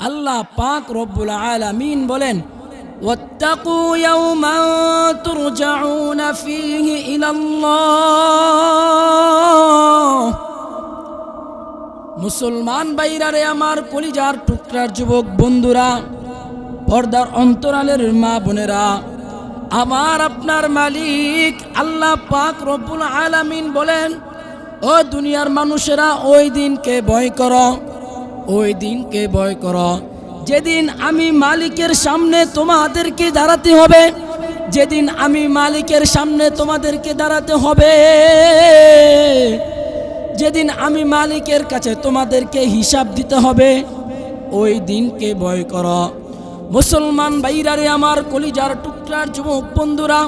আল্লাহ পাক রব্বুল আলামিন বলেন واتقوا يوما ترجعون فيه إلى الله মুসলমান বাইরারে আমার কলিজার টুকরার যুবক বন্ধুরা পর্দার অন্তরালের মা বোনেরা আমার আপনার মালিক আল্লাহ পাক রব্বুল আলামিন বলেন ও দুনিয়ার মানুষেরা ওই দিনকে ভয় করো ওই দিনকে ভয় করো। যেদিন আমি মালিকের সামনে তোমাদেরকে দাঁড়াতে হবে, যেদিন আমি মালিকের সামনে তোমাদেরকে দাঁড়াতে হবে, যেদিন আমি মালিকের কাছে তোমাদেরকে হিসাব দিতে হবে, ওই দিনকে ভয় কর। মুসলমান বাইরারে আমার, কলিজার টুকরার যুবক বন্ধুরা,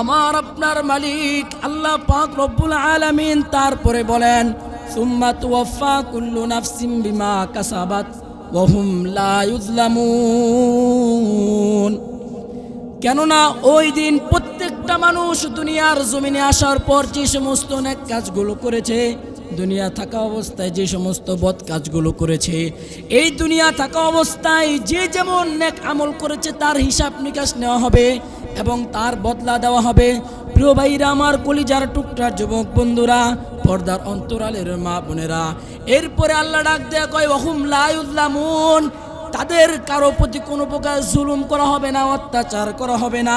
আমার আপনার মালিক আল্লাহ পাক রব্বুল আলামিন তারপরে বলেন সুম্মা নাফসিম বিমা কাসাবাত কেননা ওই দিন প্রত্যেকটা মানুষ দুনিয়ার জমিনে আসার পর যে সমস্ত নেক কাজগুলো করেছে, দুনিয়া থাকা অবস্থায় যে সমস্ত বদ কাজগুলো করেছে, এই দুনিয়া থাকা অবস্থায় যে যেমন নেক আমল করেছে তার হিসাব নিকাশ নেওয়া হবে এবং তার বদলা দেওয়া হবে। প্রিয় ভাইরা, আমার কলিজার টুকটার যুবক বন্ধুরা পর্দার অন্তরালের মা বোনেরা। এরপরে আল্লাহ ডাক দেয়া কয় অহুম লাইউল্লামুন তাদের কারও প্রতি কোনো প্রকার জুলুম করা হবে না, অত্যাচার করা হবে না,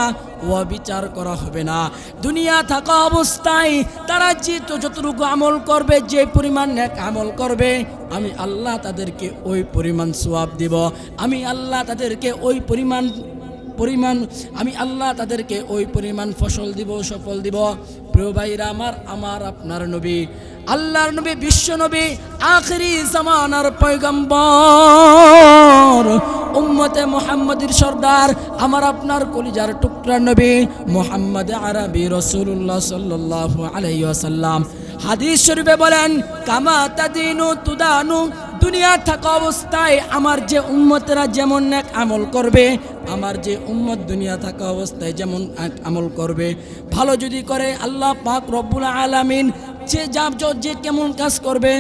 অবিচার করা হবে না। দুনিয়া থাকা অবস্থায় তারা যে তো যতটুকু আমল করবে, যে পরিমাণ এক আমল করবে, আমি আল্লাহ তাদেরকে ওই পরিমাণ সোয়াব দিব। আমি আল্লাহ তাদেরকে ওই পরিমাণ পরিমাণ, আমি আল্লাহ তাদেরকে ওই পরিমাণ ফসল দিব, সফল দিব। প্রিয় ভাইরা আমার আমার আপনার নবী, আল্লাহর নবী, বিশ্ব নবী, আখেরি জামানার পয়গম্বর, উম্মতে মোহাম্মদের সর্দার, আমার আপনার কলিজার টুকরা নবী মোহাম্মদ আরবি রসুল্লাহ সাল্লাহ আলাইসাল্লাম হাদিস শরীফে বলেন, কামা তাদিনু তুদানু দুনিয়া থাকা অবস্থায় আমার যে উম্মতেরা যেমন এক আমল করবে, আমার যে উম্মত দুনিয়া থাকা অবস্থায় যেমন এক আমল করবে। ভালো যদি করে, আল্লাহ পাক রব্বুল আলামিন যে যা যে কেমন কাজ করবে,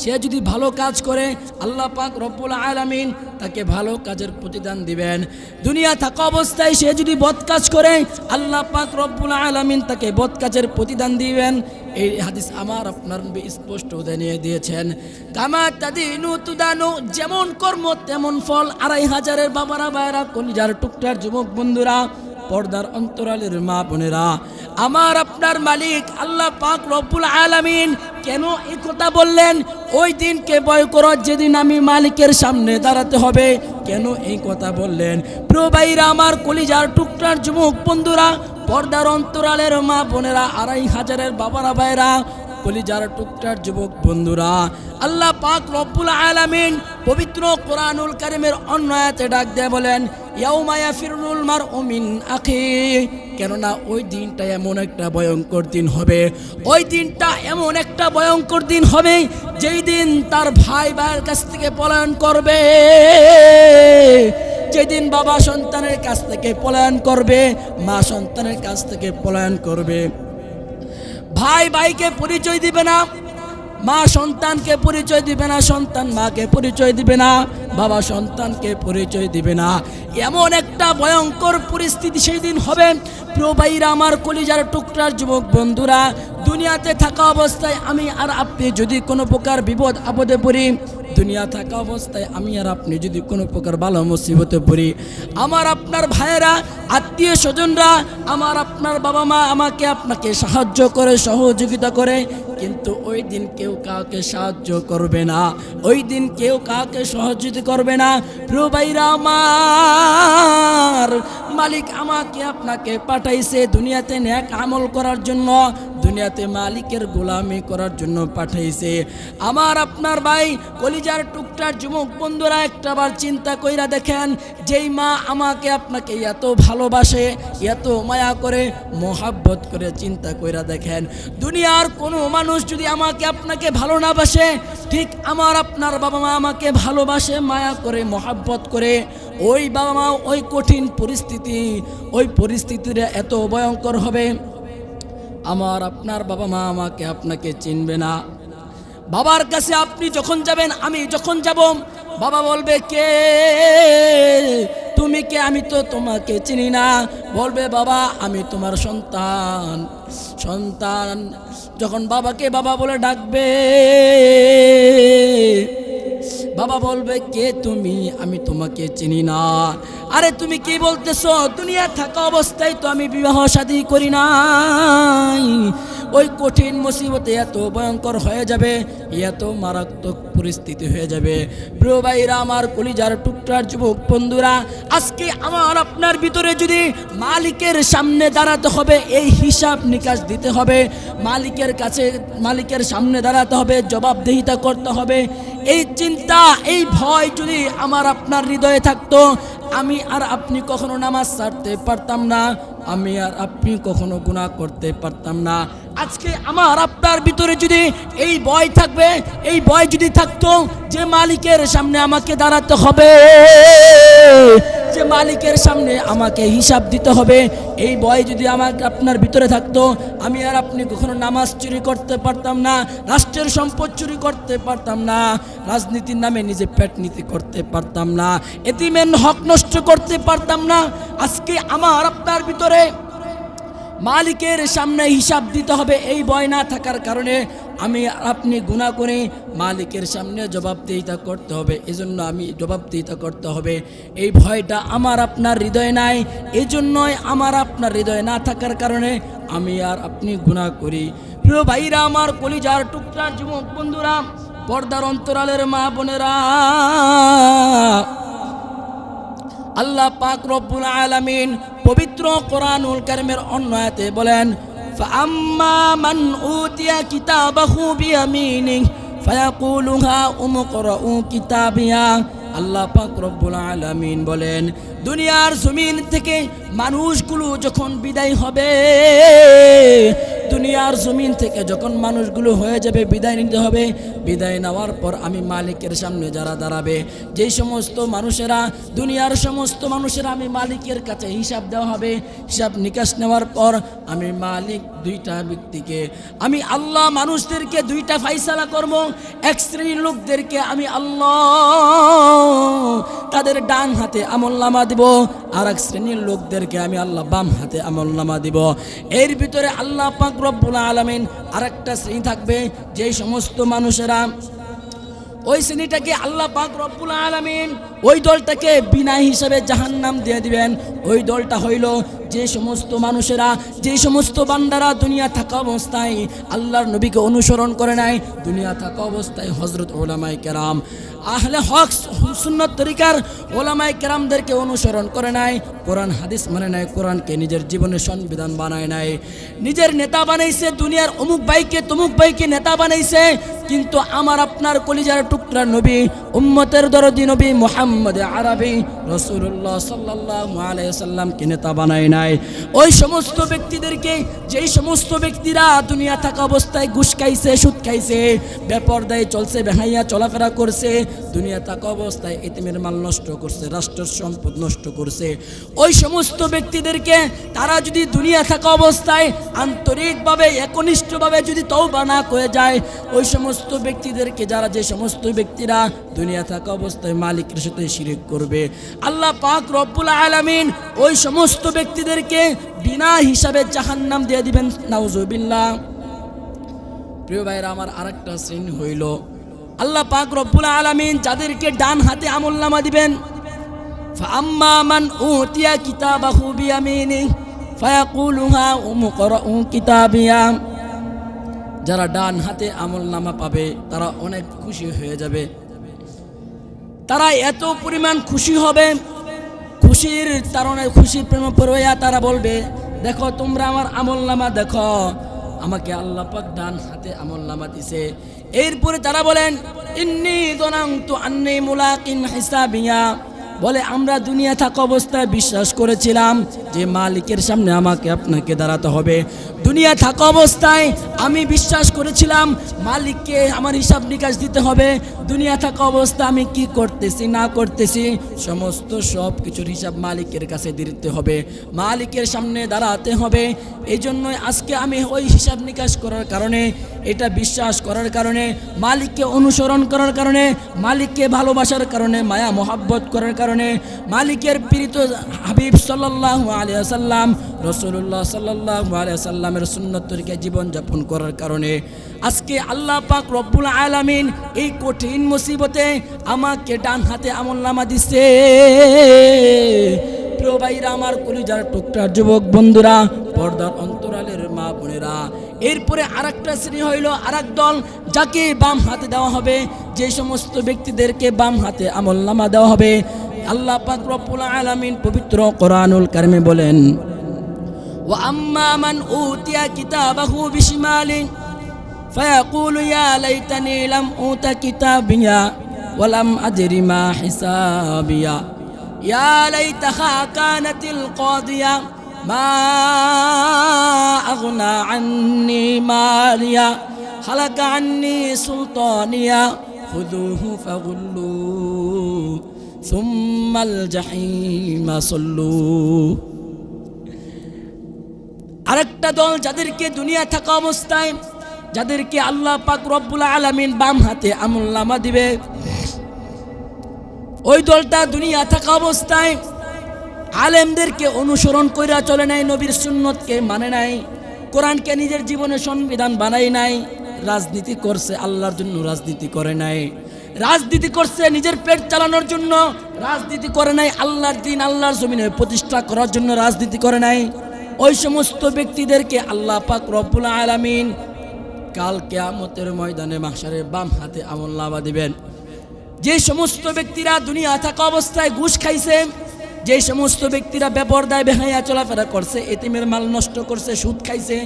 সে যদি ভালো কাজ করে, আল্লাহ পাক রব্বুল আলামিন তাকে ভালো কাজের প্রতিদান দিবেন। দুনিয়া থাকা অবস্থায় সে যদি বদ কাজ করে, আল্লাহ পাক রব্বুল আলামিন তাকে বদ কাজের প্রতিদান দিবেন। এই হাদিস আমার আপনার স্পষ্ট জানিয়ে দিয়েছেন, কামা তাদিনু তুদানু, যেমন কর্ম তেমন ফল, আড়াই হাজারের বাবারা বাইরা কলিজার টুকটার যুবক বন্ধুরা, পর্দার অন্তরালের মা বোনেরা, আমার আপনার মালিক আল্লাহ পাক রব্বুল আলামিন কেন এই কথা বললেন? ওই দিনকে ভয় করো, যেদিন আমি মালিকের সামনে দাঁড়াতে হবে। কেন এই কথা বললেন? প্রবাইরা আমার কলিজার টুকটার যুবক বন্ধুরা পর্দার অন্তরালের মা বোনেরা, আড়াই হাজারের বাবারা ভাইরা কলিজার টুকটার যুবক বন্ধুরা, আল্লাহ পাক রব্বুল আলামিন পবিত্র কোরআনুল কারিমের অন্যায়তে ডাক দেয় বলেন ইয়াউমায়া ফিরুল মার উমিন আখি। কেননা ওই দিনটা এমন একটা ভয়ঙ্কর দিন হবে। ওই দিনটা এমন একটা ভয়ঙ্কর দিন হবে যেই দিন তার ভাই ভাইয়ের কাছ থেকে পলায়ন করবে। যেদিন বাবা সন্তানের কাছ থেকে পলায়ন করবে, মা সন্তানের কাছ থেকে পলায়ন করবে। ভাই ভাইকে পরিচয় দিবে না। মা সন্তানকে পরিচয় দিবে না, সন্তান মাকে পরিচয় দিবে না, বাবা সন্তানকে পরিচয় দিবে না। এমন একটা ভয়ঙ্কর পরিস্থিতি সেই দিন হবে প্রবাহীরা আমার কলিজার টুকরার যুবক বন্ধুরা, দুনিয়াতে থাকা অবস্থায় আমি আর আপনি যদি কোনো প্রকার বিপদ আপদে পড়ি, দুনিয়া থাকা অবস্থায় আমি আর আপনি যদি কোনো প্রকার ভালো মুসিবতে পড়ি, আমার আপনার ভাইয়েরা, আত্মীয় স্বজনরা, আমার আপনার বাবা মা আমাকে আপনাকে সাহায্য করে, সহযোগিতা করে কিন্তু ওই দিন কেউ কাউকে সাহায্য করবে না। ওই দিন কেউ কাউকে সহযোগিতা করবে না। প্রিয় ভাইরা আমার মালিক আমাকে আপনাকে পাঠাইছে দুনিয়াতে ন্যাক আমল করার জন্য, দুনিয়াতে মালিকের গোলামি করার জন্য পাঠাইছে। আমার আপনার ভাই কলিজার টুকটার যুবক বন্ধুরা একটাবার চিন্তা কইরা দেখেন, যেই মা আমাকে আপনাকে এত ভালোবাসে, এত মায়া করে, মোহাব্বত করে চিন্তা কইরা দেখেন, দুনিয়ার কোনো মানুষ যদি আমাকে আপনাকে ভালো না বাসে, ঠিক আমার আপনার বাবা মা আমাকে ভালোবাসে, মায়া করে, মোহাব্বত করে, ওই বাবা মা ওই কঠিন পরিস্থিতি ওই পরিস্থিতিটা এত ভয়ঙ্কর হবে। আমার আপনার বাবা মা আমাকে আপনাকে চিনবে না। বাবার কাছে আপনি যখন যাবেন, আমি যখন যাব, বাবা বলবে, কে তুমি কে? আমি তো তোমাকে চিনি না। বলবে, বাবা, আমি তোমার সন্তান। সন্তান যখন বাবাকে বাবা বলে ডাকবে, বাবা বলবে, কে তুমি? আমি তোমাকে চিনি না। আরে, তুমি কি বলতেছো? দুনিয়া থাকা অবস্থায় তো আমি বিবাহ শাদী করি নাই। ওই কঠিন মুসিবতে এত ভয়ঙ্কর হয়ে যাবে, এত মারাত্মক পরিস্থিতি হয়ে যাবে। প্রিয় ভাইরা, আমার কলিজার টুকরার যুবক বন্ধুরা, আজকে আমার আপনার ভিতরে যদি মালিকের সামনে দাঁড়াতে হবে, এই হিসাব নিকাশ দিতে হবে। মালিকের কাছে, মালিকের সামনে দাঁড়াতে হবে, জবাবদিহিতা করতে হবে। এই চিন্তা, এই ভয় যদি আমার আপনার হৃদয়ে থাকতো, আমি আর আপনি কখনো নামাজ ছাড়তে পারতাম না, আমি আর আপনি কখনো গুণা করতে পারতাম না। আজকে আমার আপনার ভিতরে যদি এই ভয় থাকবে, এই ভয় যদি থাকতো, যে মালিকের সামনে আমাকে দাঁড়াতে হবে, যে মালিকের সামনে আমাকে হিসাব দিতে হবে, এই ভয় যদি আমার আপনার ভিতরে থাকতো, আমি আর আপনি কখনো নামাজ চুরি করতে পারতাম না, রাষ্ট্রের সম্পদ চুরি করতে পারতাম না, রাজনীতির নামে নিজে পেট নীতি করতে পারতাম না এতিমেন হক নষ্ট করতে পারতাম না। আজকে আমার আপনার ভিতরে মালিকের সামনে হিসাব দিতে হবে, এই ভয় না থাকার কারণে আমি আপনি গুণা করে মালিকের সামনে জবাবদিহিতা করতে হবে, এজন্য আমি জবাবদিহিতা করতে হবে। এই ভয়টা আমার আপনার হৃদয় নাই এই জন্যই আমার আপনার হৃদয় না থাকার কারণে আমি আর আপনি গুণা করি। প্রিয় ভাইরা, আমার কলিজার টুকরা যুবক বন্ধুরা, পর্দার অন্তরালের মা বোনেরা, আল্লাহ পাক রব্বুল আলামিন পবিত্র কোরআনুল কারিমের অন্যায়তে বলেন فأما من أوتي كتابه بيمينه فيقول هاؤم اقرءوا كتابيا আল্লাহ পাক রব্বুল আলামিন বলেন দুনিয়ার জমিন থেকে মানুষগুলো যখন বিদায় হবে দুনিয়ার জমিন থেকে যখন মানুষগুলো হয়ে যাবে, বিদায় নিতে হবে, বিদায় নেওয়ার পর আমি মালিকের সামনে যারা দাঁড়াবে, যেই সমস্ত মানুষেরা, দুনিয়ার সমস্ত মানুষেরা আমি মালিকের কাছে হিসাব দেওয়া হবে, হিসাব নিকাশ নেওয়ার পর আমি মালিক দুইটা ব্যক্তিকে, আমি আল্লাহ মানুষদেরকে দুইটা ফাইসালা করব, এক শ্রেণির লোকদেরকে আমি আল্লাহ তাদের ডান হাতে আমল নামা দিব আর এক শ্রেণির লোকদেরকে আমি আল্লাহ বাম হাতে আমল নামা দিব। এর ভিতরে আল্লাহ পাক রব্বুল আলমিন আর একটা শ্রেণি থাকবে, যেই সমস্ত মানুষেরা ওই শ্রেণীটাকে আল্লাহ পাক রব্বুল আলমিন ওই দলটাকে বিনা হিসাবে জাহান্নাম দিয়ে দিবেন। ওই দলটা হইল যে সমস্ত মানুষেরা, যে সমস্ত বান্দারা দুনিয়া থাকা অবস্থায় আল্লাহর নবীকে অনুসরণ করে নাই, দুনিয়া থাকা অবস্থায় হজরত ওলামাই কেরাম আহলে হক সুন্নত তরিকার ওলামাই কেরামদেরকে অনুসরণ করে নাই, কোরআন হাদিস মানে নাই, কোরআনকে নিজের জীবনের সংবিধান বানায় নাই। নিজের নেতা বানাইছে, দুনিয়ার অমুক বাইকে তমুক বাইকে নেতা বানাইছে, কিন্তু আমার আপনার কলিজার টুকরা নবী, উম্মতের দরদি নবী মোহাম্মদ আরবি রসুল্লাহ সাল্লাহ আলাইসাল্লামকে নেতা বানায় নাই। ওই সমস্ত ব্যক্তিদেরকে, যেই সমস্ত ব্যক্তিরা দুনিয়া থাকা অবস্থায় ঘুষ খাইছে, সুদ খাইছে, বেপরদায় চলছে, বেহাইয়া চলাফেরা করছে দুনিয়া থাকা অবস্থায় এতিমের মাল নষ্ট করছে, রাষ্ট্রের সম্পদ নষ্ট করছে। ওই সমস্ত ব্যক্তিদেরকে তারা যদি দুনিয়া থাকা অবস্থায় আন্তরিকভাবে, একনিষ্ঠভাবে যদি তওবা না করে যায়, ওই সমস্ত ব্যক্তিদেরকে যারা যে সমস্ত ব্যক্তিরা দুনিয়া থাকা অবস্থায় মালিকের সাথে শিরিক করবে, আল্লাহ পাক রব্বুল আলামিন ওই সমস্ত ব্যক্তিদেরকে বিনা হিসাবে জাহান্নাম দিয়ে দিবেন, নাউজুবিল্লাহ। প্রিয় ভাইরা, আমার আরেকটা শ্রেণি হইল আল্লাহ পাক রব্বুল আলমিন যাদেরকে ডান হাতে আমল নামা দিবেন। যারা ডান হাতে আমল নামা পাবে, তারা অনেক খুশি হয়ে যাবে। তারা এত পরিমাণ খুশি হবে, খুশির কারণে খুশির প্রেম পড়া তারা বলবে, দেখো, তোমরা আমার আমল নামা দেখো। আমাকে আল্লাপাক ডান হাতে আমল নামা দিছে। এরপরে তারা বলেন ইন্নি দনাংতু আন্নি মুলাকিন হিসাবিয়া। বলে, আমরা দুনিয়া থাকা অবস্থায় বিশ্বাস করেছিলাম যে মালিকের সামনে আমাকে আপনাকে দাঁড়াতে হবে। দুনিয়া থাকা অবস্থায় আমি বিশ্বাস করেছিলাম মালিককে আমার হিসাব নিকাশ দিতে হবে। দুনিয়া থাকা অবস্থা আমি কি করতেছি, না করতেছি, সমস্ত সব কিছুর হিসাব মালিকের কাছে দিতে হবে। মালিকের সামনে দাঁড়াতে হবে। এই জন্যই আজকে আমি ওই হিসাব নিকাশ করার কারণে, এটা বিশ্বাস করার কারণে, মালিককে অনুসরণ করার কারণে, মালিককে ভালোবাসার কারণে, মায়া, মহাব্বত করার কারণে মালিকের প্রীত হাবিব সাল্লাহ আলিয়া সাল্লাম রসুল্লাহ সাল্লাহ আলিয়া সাল্লামের সুন্নত তরিকায় জীবনযাপন করার কারণে আজকে আল্লাহ পাক রব্বুল আলামিন এই কঠিন মুসিবতে আমাকে ডান হাতে আমল নামা দিছে। প্রিয় ভাইরা, আমার কলিজার টুকটার যুবক বন্ধুরা, পর্দার অন্তরালের মা বোনেরা, এরপরে আরেকটা শ্রেণি হইল আরেক দল যাকে বাম হাতে দেওয়া হবে। যে সমস্ত ব্যক্তিদেরকে বাম হাতে আমল নামা দেওয়া হবে। আল্লাহ পাক রব্বুল আলামিন পবিত্র কোরআনুল কারিমে বলেন, ওয়া আম্মা মান উতিয়া কিতাবাহু বিশমালি ফায়াকুলু ইয়া লাইতানি লাম উতা কিতাবিয়া ওয়ালাম আদরি মা হিসাবিয়া। ইয়া লাইতাহা কানাতিল কাদিয়া, মা আগনা আন্নি মালিয়া, হালাকা আন্নি সুলতানিয়া খুদুহু ফাগুল্লু ثم الجحيم صلوه আরেকটা দল যাদেরকে দুনিয়া থাকা অবস্থায় যাদেরকে আল্লাহ পাক রব্বুল আলামিন বাম হাতে আমুল্লামা দিবে ওই দলটা দুনিয়া থাকা অবস্থায় আলেমদেরকে অনুসরণ কইরা চলে নাই নবীর সুন্নতকে মানে নাই কোরআনকে নিজের জীবনে সংবিধান বানাই নাই রাজনীতি করছে আল্লাহর জন্য রাজনীতি করে নাই রাজনীতি করছে নিজের পেট চালানোর জন্য, রাজনীতি করে নাই আল্লাহর দিন, আল্লাহর জমিনে প্রতিষ্ঠা করার জন্য রাজনীতি করে নাই। ওই সমস্ত ব্যক্তিদেরকে আল্লাহ পাক রব্বুল আলামিন কাল কেয়ামতের ময়দানে মাসারের বাম হাতে আমল লাভা দিবেন। যে সমস্ত ব্যক্তিরা দুনিয়া থাকা অবস্থায় ঘুষ খাইছে, যে সমস্ত ব্যক্তিরা বেপরদায় বেহাইয়া চলাফেরা করছে, এতিমের মাল নষ্ট করছে, সুদ খাইছে,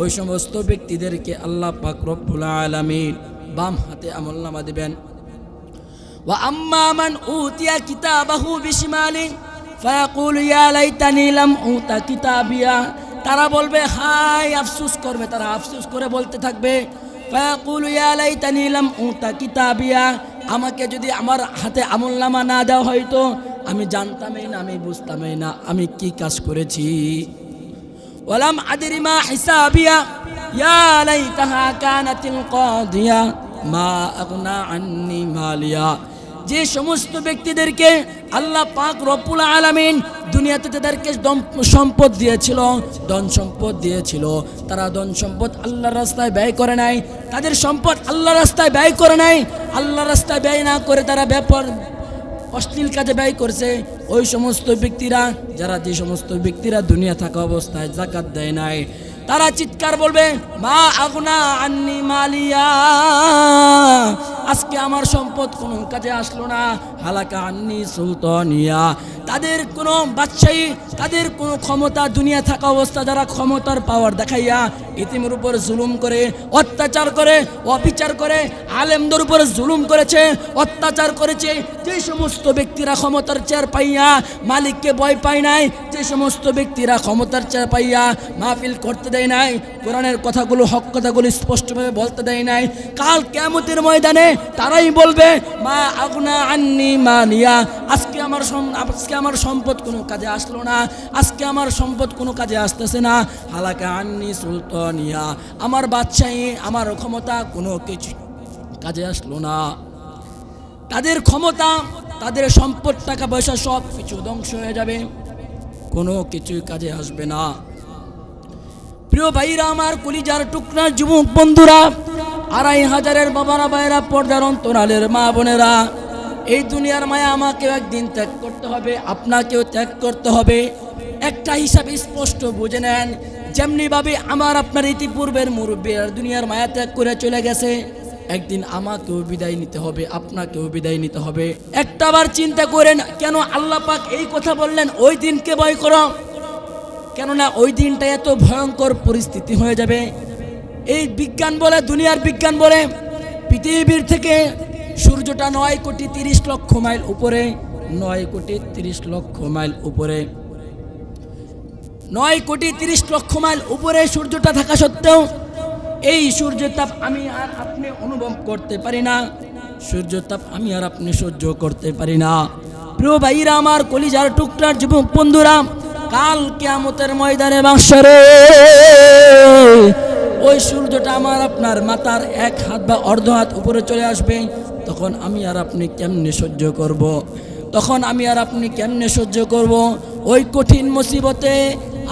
ওই সমস্ত ব্যক্তিদেরকে আল্লাহ পাক রব্বুল আলামিন বাম হাতে আমল নামা দিবেন। وأما من أوتي كتابه بشماله فيقول يا ليتني لم أوت كتابيا তারা বলবে হাই আফসোস করবে তারা আফসোস করে বলতে থাকবে ফায়াকুলু ইয়া লাইতানি লাম উতা কিতাবিয়া আমাকে যদি আমার হাতে আমল নামা না দেওয়া হয়তো আমি জানতামই না আমি বুঝতামই না আমি কি কাজ করেছি ওয়ালাম আদরি মা হিসাবিয়া ইয়া লাইতাহা কানাতিল কাদিয়া মা আগনা আন্নি মালিয়া যে সমস্ত ব্যক্তিদেরকে আল্লাহ পাক রব্বুল আলামিন দুনিয়াতে তাদেরকে সম্পদ দিয়েছিল, ধন সম্পদ দিয়েছিল। তারা ধন সম্পদ আল্লাহর রাস্তায় ব্যয় করে নাই, তাদের সম্পদ আল্লাহর রাস্তায় ব্যয় করে নাই, আল্লাহর রাস্তায় ব্যয় না করে তারা ব্যাপার, অশ্লীল কাজে ব্যয় করছে। ওই সমস্ত ব্যক্তিরা, যারা যে সমস্ত ব্যক্তিরা দুনিয়া থাকা অবস্থায় জাকাত দেয় নাই তারা চিৎকার বলবে, মা আগুনা আন্নি মালিয়া। আজকে আমার সম্পদ কোনো কাজে আসলো না। হালাকা আন্নি সুলতানিয়া। তাদের কোনো বাদশাহী, তাদের কোনো ক্ষমতা, দুনিয়া থাকা অবস্থা যারা ক্ষমতার পাওয়ার দেখাইয়া ইতিমের উপর জুলুম করে, অত্যাচার করে, অবিচার করে, আলেমদের উপর জুলুম করেছে, অত্যাচার করেছে, যে সমস্ত ব্যক্তিরা ক্ষমতার চেয়ার পাইয়া মালিককে ভয় পায় নাই, যে সমস্ত ব্যক্তিরা ক্ষমতার চেয়ার পাইয়া মাহফিল করতে দেয় নাই, কোরআনের কথাগুলো, হক কথাগুলো স্পষ্টভাবে বলতে দেয় নাই। কাল কেমতের ময়দানে তারাই বলবে, মা আগুনা আন্নি মা নিয়া আজকে আমার আজকে আমার সম্পদ কোনো কাজে আসলো না, আজকে আমার সম্পদ কোনো কাজে আসতেছে না। হালাকা আন্নি সুলতানিয়া, আমার বাদশাহী, আমার ক্ষমতা কোনো কিছু কাজে আসলো না। তাদের ক্ষমতা, তাদের সম্পদ, টাকা পয়সা সব কিছু ধ্বংস হয়ে যাবে, কোনো কিছুই কাজে আসবে না। প্রিয় ভাইরা, আমার কলিজার টুকরা যুবক বন্ধুরা, আড়াই হাজারের বাবারা ভাইরা, পর্দার অন্তরালের মা বোনেরা, এই দুনিয়ার মায়া আমাকেও একদিন ত্যাগ করতে হবে, আপনাকেও ত্যাগ করতে হবে। একটা হিসাব স্পষ্ট, বুঝে নেন, যেমনিভাবে আমার আপনার ইতিপূর্বের মুরব্বী আর দুনিয়ার মায়া ত্যাগ করে চলে গেছে, একদিন আমাকেও বিদায় নিতে হবে, আপনাকেও বিদায় নিতে হবে। একটাবার চিন্তা করেন, কেন আল্লাহ পাক এই কথা বললেন? ওই দিনকে ভয় করো। কেননা ওই দিনটা এত ভয়ঙ্কর পরিস্থিতি হয়ে যাবে। এই বিজ্ঞান বলে, দুনিয়ার বিজ্ঞান বলে, পৃথিবীর থেকে সূর্যটা নয় কোটি তিরিশ লক্ষ মাইল উপরে, নয় কোটি তিরিশ লক্ষ মাইল উপরে। নয় কোটি তিরিশ লক্ষ মাইল উপরে সূর্যটা থাকা সত্ত্বেও, এই সূর্যের তাপ আমি আর আপনি অনুভব করতে পারি না। সূর্য তাপ আমি আর আপনি সহ্য করতে পারি না। প্রিয় ভাইরা, আমার কলিজার টুকরার যুবক বন্ধুরা কাল কেয়ামতের ময়দানে বাঁশরে ওই সূর্যটা আমার আপনার মাথার এক হাত বা অর্ধ হাত উপরে চলে আসবে। তখন আমি আর আপনি কেমনে সহ্য করব। তখন আমি আর আপনি কেমনে সহ্য করব? ওই কঠিন মুসিবতে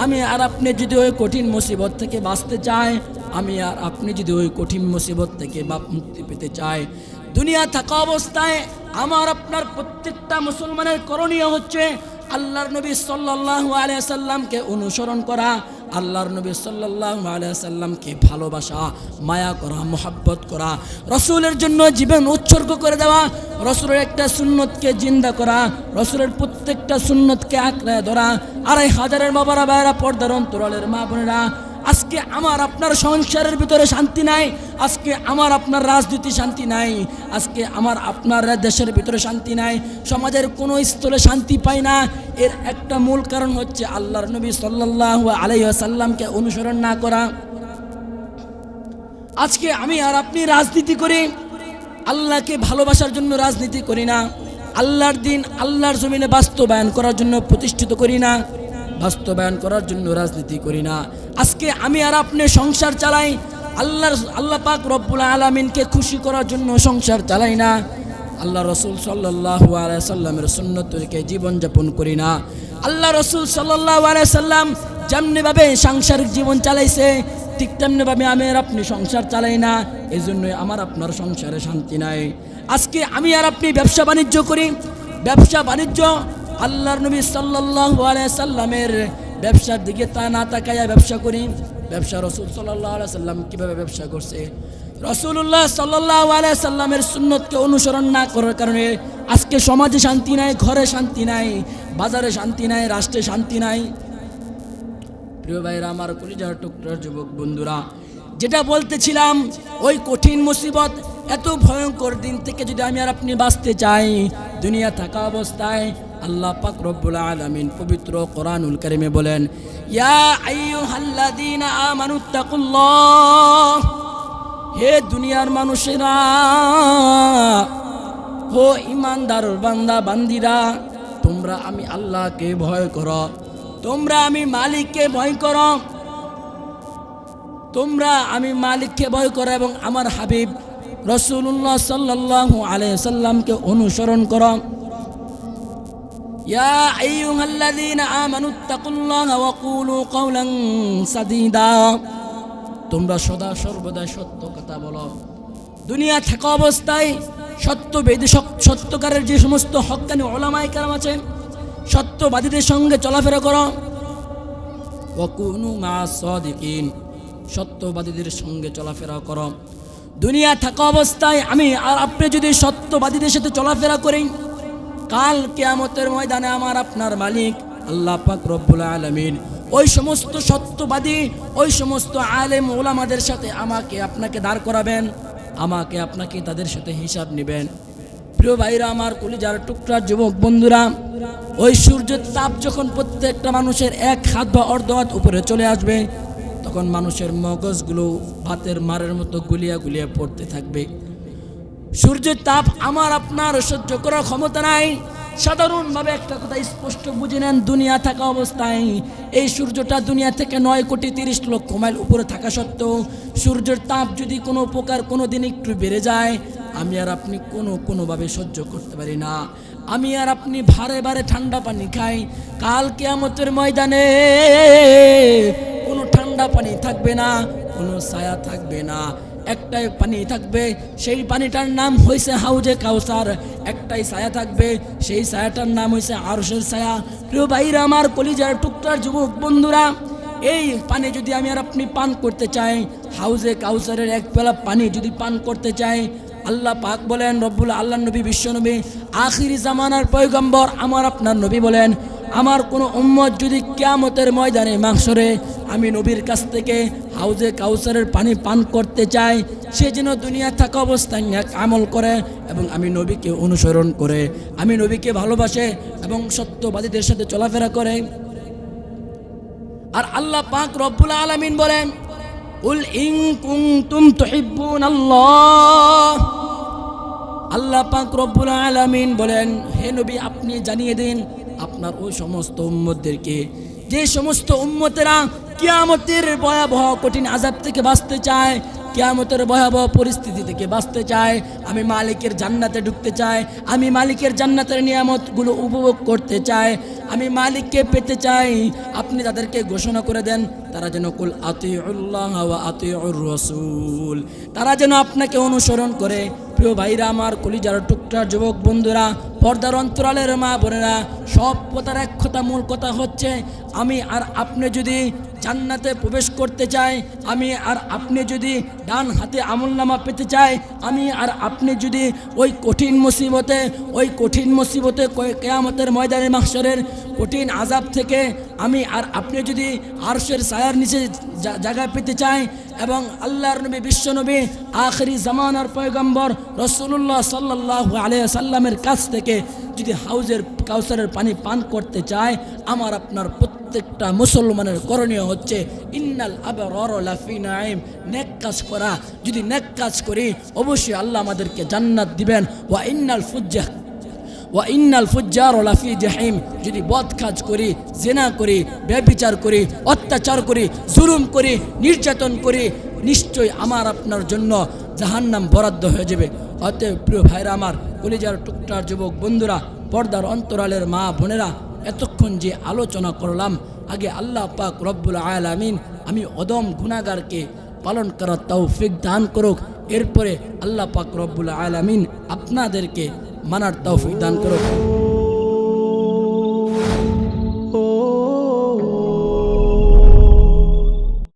আমি আর আপনি যদি ওই কঠিন মুসিবত থেকে বাঁচতে চাই, আমি আর আপনি যদি ওই কঠিন মুসিবত থেকে বাপ মুক্তি পেতে চাই। দুনিয়া থাকা অবস্থায় আমার আপনার প্রত্যেকটা মুসলমানের করণীয় হচ্ছে আল্লাহর নবী সাল্লাল্লাহু আলাইহি সাল্লামকে অনুসরণ করা, আল্লাহর নবী সাল্লাল্লাহু আলাইহি সাল্লামকে ভালোবাসা, মায়া করা, মোহাব্বত করা, রসুলের জন্য জীবন উৎসর্গ করে দেওয়া, রসুলের একটা সুন্নতকে জিন্দা করা, রসুলের প্রত্যেকটা সুন্নতকে আঁকড়ে ধরা, আড়াই হাজারের বাবারা বাইরা পর্দার অন্তরালের মা বোনেরা আজকে আমার আপনার সংসারের ভিতরে শান্তি নাই, আজকে আমার আপনার রাজনীতি শান্তি নাই, আজকে আমার আপনার দেশের ভিতরে শান্তি নাই, সমাজের কোনো স্থলে শান্তি পায় না। এর একটা মূল কারণ হচ্ছে আল্লাহর নবী সাল্লাল্লাহু আলাইহি সাল্লামকে অনুসরণ না করা। আজকে আমি আর আপনি রাজনীতি করি, আল্লাহকে ভালোবাসার জন্য রাজনীতি করি না, আল্লাহর দিন আল্লাহর জমিনে বাস্তবায়ন করার জন্য প্রতিষ্ঠিত করি না। বাস্তবায়ন করার জন্য রাজনীতি করি না। আজকে আমি আর আপনি সংসার চালাই, আল্লাহর, আল্লাহ পাক রব্বুল আলমিনকে খুশি করার জন্য সংসার চালাই না। আল্লাহ রসুল সাল্লাহ সাল্লামের সুন্নতকে জীবনযাপন করি না। আল্লাহ রসুল সাল্লাহ সাল্লাম যেমনিভাবে সাংসারিক জীবন চালাইছে, ঠিক তেমনিভাবে আমি আর আপনি সংসার চালাই না। এই জন্যই আমার আপনার সংসারে শান্তি নাই। আজকে আমি আর আপনি ব্যবসা বাণিজ্য করি। ব্যবসা বাণিজ্য আল্লাহর নবী সাল্লাহ সাল্লামের ব্যবসার দিকে তা না তাকাইয়া ব্যবসা করি। ব্যবসা রসুল সাল্লাহ সাল্লাম কীভাবে ব্যবসা করছে? রসুল্লাহ সাল্লাহ সাল্লামের সুন্নতকে অনুসরণ না করার কারণে আজকে সমাজে শান্তি নাই, ঘরে শান্তি নাই, বাজারে শান্তি নাই, রাষ্ট্রে শান্তি নাই। প্রিয় ভাইরা, আমার কলিজার টুকরার যুবক বন্ধুরা, যেটা বলতেছিলাম, ওই কঠিন মুসিবত, এত ভয়ঙ্কর দিন থেকে যদি আমি আর আপনি বাঁচতে চাই, দুনিয়া থাকা অবস্থায় আল্লাহ পাক রব্বুল আলামিন পবিত্র কোরআনুল কারিমে বলেন, ইয়া আইয়ুহাল্লাযীনা আমানুত্তাকুল্লাহ হে দুনিয়ার মানুষেরা হো ইমানদার বান্দা বান্দিরা, তোমরা আমি আল্লাহকে ভয় করো, তোমরা আমি মালিককে ভয় করো, তোমরা আমি মালিককে ভয় করো এবং আমার হাবিব রসুল্লাহ সাল্লাহ আলাই সাল্লামকে অনুসরণ করো। ইয়া আইয়ুহাল্লাযীনা আমানুত্তাকুল্লাহা ওয়া কুলু কাওলান সাদীদা তোমরা সদা সর্বদা সত্য কথা বলো। দুনিয়া থাকা অবস্থায় সত্যবেদী সত্যকারের যে সমস্ত হকানি ওলামাই কারাম আছে সত্যবাদীদের সঙ্গে চলাফেরা করো। ওয়াকুনু মা সদিকিন, সত্যবাদীদের সঙ্গে চলাফেরা করো। দুনিয়া থাকা অবস্থায় আমি আর আপনি যদি সত্যবাদীদের সাথে চলাফেরা করি কাল কেয়ামতের ময়দানে আমার আপনার মালিক আল্লাহ পাক রব্বুল আলমিন। ওই সমস্ত সত্যবাদী, ওই সমস্ত আলেম ওলামাদের সাথে আমাকে আপনাকে দাঁড় করাবেন, আমাকে আপনাকে তাদের সাথে হিসাব নেবেন। প্রিয় ভাইরা, আমার কলিজার টুকরা যুবক বন্ধুরা, ওই সূর্যের তাপ যখন প্রত্যেকটা মানুষের এক হাত বা অর্ধ হাত উপরে চলে আসবে, তখন মানুষের মগজগুলো ভাতের মারের মতো গুলিয়া গুলিয়া পড়তে থাকবে। সূর্যের তাপ আমার, আপনার সহ্য করার ক্ষমতা নাই। সাধারণভাবে একটা কথা স্পষ্ট বুঝে নেন, দুনিয়া থাকা অবস্থায়। এই সূর্যটা দুনিয়া থেকে নয় কোটি তিরিশ লক্ষ মাইল উপরে থাকা সত্ত্বেও সূর্যের তাপ যদি কোনো প্রকার কোনো দিন একটু বেড়ে যায়, আমি আর আপনি কোনো, কোনোভাবে সহ্য করতে পারি না। আমি আর আপনি ভারে ভারে ঠান্ডা পানি খাই। কাল কেয়ামতের ময়দানে কোনো ঠান্ডা পানি থাকবে না, কোনো ছায়া থাকবে না। একটাই পানি থাকবে, সেই পানিটার নাম হয়েছে হাউজে কাউসার। একটাই ছায়া থাকবে, সেই ছায়াটার নাম হয়েছে আরশের ছায়া। প্রিয় ভাইরা, আমার কলিজার টুকটার যুবক বন্ধুরা, এই পানি যদি আমি আর আপনি পান করতে চাই, হাউজে কাউসারের এক পেলা পানি যদি পান করতে চাই, আল্লাহ পাক বলেন, রব্বুল আল্লাহ নবী, বিশ্বনবী, আখিরি জামানার পয়গম্বর আমার আপনার নবী বলেন আমার কোনো উম্মত যদি কেয়ামতের ময়দানে মাংসরে আমি নবীর কাছ থেকে হাউজে কাউসারের পানি পান করতে চাই, সে যেন দুনিয়া থাকা অবস্থায় ন্যাক আমল করে এবং আমি নবীকে অনুসরণ করে, আমি নবীকে ভালোবাসে এবং সত্যবাদীদের সাথে চলাফেরা করে। আর আল্লাহ পাক রব্বুল আলামিন বলেন, উল ইন কুনতুম তুহিব্বুন আল্লাহ আল্লাহ পাক রব্বুল আলামিন বলেন, হে নবী, আপনি জানিয়ে দিন আপনার ওই সমস্ত উম্মতদেরকে। যে সমস্ত উম্মতেরা কিয়ামতের ভয়াবহ কঠিন আজাব থেকে বাঁচতে চায়, কিয়ামতের ভয়াবহ পরিস্থিতি থেকে বাঁচতে চায়, আমি মালিকের জান্নাতে ঢুকতে চাই আমি মালিকের জান্নাতের নিয়ামতগুলো উপভোগ করতে চাই আমি মালিককে পেতে চাই, আপনি তাদেরকে ঘোষণা করে দেন, তারা যেন কুল আতিউল্লাহ আতিউর রসুল। তারা যেন আপনাকে অনুসরণ করে। প্রিয় ভাইরা আমার কলিজার টুকটার যুবক বন্ধুরা পর্দার অন্তরালের মা বোনেরা, সব কথার এক কথা মূল কথা হচ্ছে, আমি আর আপনি যদি জান্নাতে প্রবেশ করতে চাই, আমি আর আপনি যদি ডান হাতে আমল নামা পেতে চাই, আমি আর আপনি যদি ওই কঠিন মুসিবতে, ওই কঠিন মুসিবতে কেয়ামতের ময়দানে মাহসরের কঠিন আজাব থেকে আমি আর আপনি যদি আরশের সায়ার নিচে জায়গা পেতে চাই এবং আল্লাহর নবী বিশ্বনবী আখরি জামানার পয়গম্বর রসুল্লাহ সাল্লাহ আলিয়া সাল্লামের কাছ থেকে যদি হাউজের কাউসারের পানি পান করতে চায়, আমার আপনার প্রত্যেকটা মুসলমানের করণীয় হচ্ছে, ইন্নাল আবরার নেক কাজ করা। যদি নেক কাজ করি, অবশ্যই আল্লাহ আমাদেরকে জান্নাত দিবেন। ওয়া ইন্নাল ফুজ্জাহ ওয়া ইন্নাল ফুজ্জার লাফি জাহিম যদি বদ কাজ করি, জেনা করি ব্যবিচার করি, অত্যাচার করি, জুলুম করি, নির্যাতন করি, নিশ্চয়ই আমার আপনার জন্য জাহান্নাম বরাদ্দ হয়ে যাবে। অতএব প্রিয় ভাইরা আমার, কলিজার টুকটার যুবক বন্ধুরা, পর্দার অন্তরালের মা বোনেরা, এতক্ষণ যে আলোচনা করলাম, আগে আল্লাহ পাক রব্বুল আলামিন আমি অদম গুণাগারকে পালন করার তৌফিক দান করুক, এরপরে আল্লাহ পাক রব্বুল আলামিন আপনাদেরকে মানার তৌফিক দান করুক।